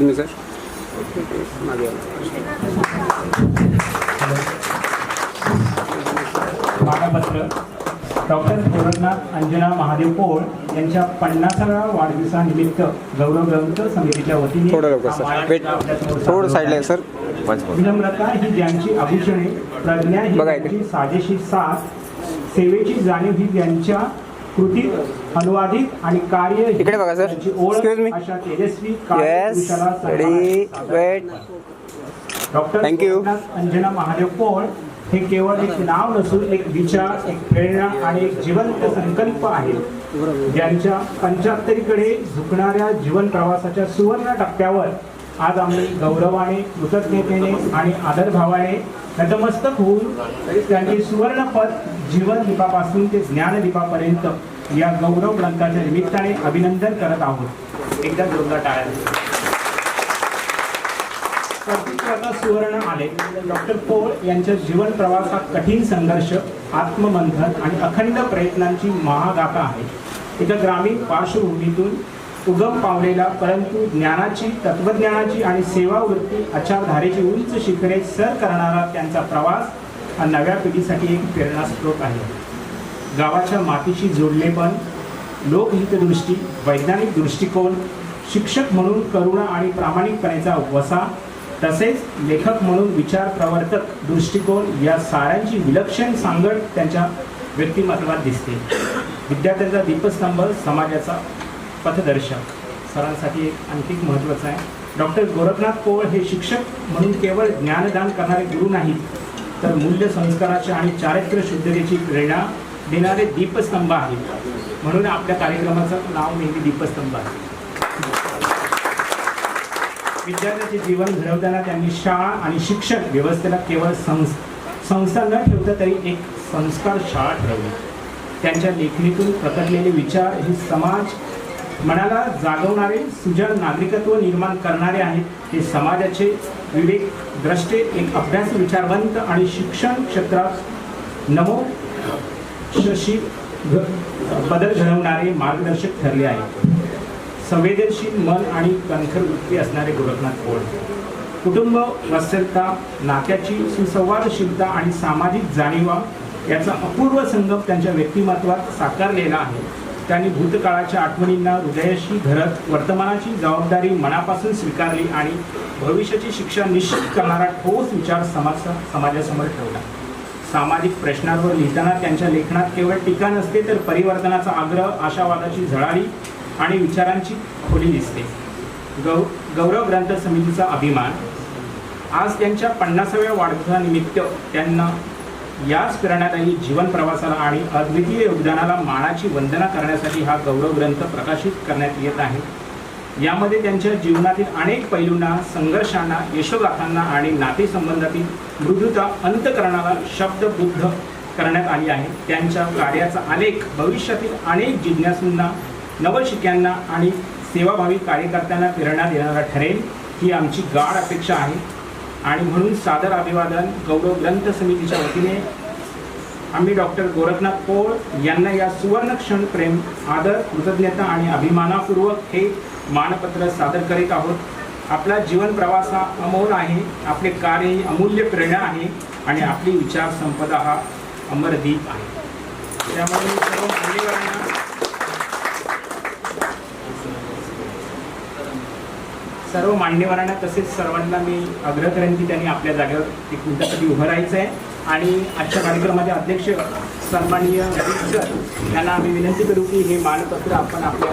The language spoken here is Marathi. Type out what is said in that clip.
मी सर मानपत्र डॉक्टर गोरखनाथ अंजना महादेव पोळ यांच्या पन्नासाव्या वाढदिवसानिमित्त गौरव ग्रंथ समितीच्या वतीने थोडं लवकर, सर. हा वेट. थोडं साईडला सर. विनम्रता ही ज्यांची आभूषणे प्रज्ञा ही साजेशी साथ सेवेची जाणीव ही त्यांच्या कृतीत अनुवादित आणि कार्य इकडे बघा, सर. अशा तेजस्वी yes कार्यपुरुषाला ready wait doctor. Gopinath Anjana Mahadev Pol हे केवळ एक नाव नसून एक विचार एक प्रेरणा आणि एक जिवंत संकल्प आहे. ज्यांच्या पंच्याहत्तरीकडे झुकणाऱ्या जीवन प्रवासाच्या सुवर्ण टप्प्यावर आज आम्ही गौरवाने कृतज्ञतेने आणि आदरभावाने नतमस्तक होऊन त्यांनी सुवर्णपद जीवन दीपापासून ते ज्ञानदीपापर्यंत या गौरव ग्रंथाच्या निमित्ताने अभिनंदन करत आहोत. एकदा जोरदार टाळ्या सुवर्ण आले. डॉक्टर पोळ यांच्या जीवन प्रवासात कठीण संघर्ष आत्ममंथन आणि अखंड प्रयत्नांची महागाथा आहे. एका ग्रामीण पार्श्वभूमीतून उगम पावलेला परंतु ज्ञानाची तत्वज्ञानाची आणि सेवावृत्ती आचारधारेची उंच शिखरे सर करणारा त्यांचा प्रवास हा नव्या पिढीसाठी एक प्रेरणास्त्रोत आहे. गावाच्या मातीशी जोडलेपण लोकहितदृष्टी वैज्ञानिक दृष्टिकोन शिक्षक म्हणून करुणा आणि प्रामाणिकपणेचा वसा तसेच लेखक म्हणून विचार प्रवर्तक दृष्टिकोन या साऱ्यांची विलक्षण सांगड त्यांच्या व्यक्तिमत्वात दिसते. विद्यार्थ्यांचा दीपस्तंभ समाजाचा पथदर्शक. सरांसाठी एक आणखी महत्त्वाचं आहे. डॉक्टर गोरखनाथ पोळ हे शिक्षक म्हणून केवळ ज्ञानदान करणारे गुरु नाहीत तर मूल्य संस्काराच्या आणि चारित्र्य शुद्धतेची प्रेरणा देणारे दीपस्तंभ आहेत. म्हणून आपल्या कार्यक्रमाचं नाव नेहमी दीपस्तंभ आहे. विद्यार्थ्याचे जीवन घडवताना त्यांनी शाळा आणि शिक्षक व्यवस्थेला केवळ संस संस्था न ठेवता तरी एक संस्कार शाळा ठरवली. त्यांच्या लेखणीतून प्रकटलेले विचार हे समाज मनाला जागवणारे सुजन नागरिकत्व निर्माण करणारे आहेत ते समाजाचे विवेक द्रष्टे एक अभ्यास विचारवंत आणि शिक्षण क्षेत्रात नमो शशी बदल घडवणारे मार्गदर्शक ठरले आहेत. संवेदनशील मन आणि कणखर वृत्ती असणारे गोरखनाथ पोळ कुटुंब वत्सलता नात्याची सुसंवादशीलता आणि सामाजिक जाणीवा याचा अपूर्व संगम त्यांच्या व्यक्तिमत्वात साकारलेला आहे. त्यांनी भूतकाळाच्या आठवणींना हृदयाशी धरत वर्तमानाची जबाबदारी मनापासून स्वीकारली आणि भविष्याची शिक्षा निश्चित करणारा ठोस विचार समाज समाजासमोर ठेवला. सामाजिक प्रश्नांवर लिहिताना त्यांच्या लेखनात केवळ टीका नसते तर परिवर्तनाचा आग्रह आशावादाची झळाळी आणि विचारांची खोली दिसते. गौ गौरव ग्रंथ समितीचा अभिमान. आज त्यांच्या पन्नासाव्या वाढदिवसानिमित्त त्यांना याच प्रेरणादायी जीवन प्रवासाला आणि अद्वितीय योगदानाला मानाची वंदना करण्यासाठी हा गौरव ग्रंथ प्रकाशित करण्यात येत आहे. यामध्ये त्यांच्या जीवनातील अनेक पैलूंना संघर्षांना यशोगाथांना आणि नातेसंबंधातील मृदुता अंतकरणाला शब्दबुद्ध करण्यात आली आहे. त्यांच्या कार्याचा आलेख भविष्यातील अनेक जिज्ञासूंना नवशिक्यांना आणि सेवाभावी कार्यकर्त्यांना प्रेरणा देणारा ठरेल ही आमची गाढ अपेक्षा आहे. आणि म्हणून सादर अभिवादन गौरव ग्रंथ समितीच्या वतीने आम्ही डॉक्टर गोरखनाथ पोळ यांना या सुवर्ण क्षण प्रेम आदर कृतज्ञता आणि अभिमानापूर्वक हे मानपत्र सादर करीत आहोत. आपला जीवन प्रवास हा अमोल आहे आपले कार्य ही अमूल्य प्रेरणा आहे आणि आपली विचार संपदा हा अमरदीप आहे. त्यामुळे सर्व मान्यवरांना सर्व मान्यवरांना तसेच सर्वांना मी आग्रह करेन की त्यांनी आपल्या जागेवर एक मिनिटासाठी उभं राहायचं आहे आणि आजच्या कार्यक्रमाचे अध्यक्ष सन्माननीय सर यांना आम्ही विनंती करू की हे मानपत्र आपण आपल्या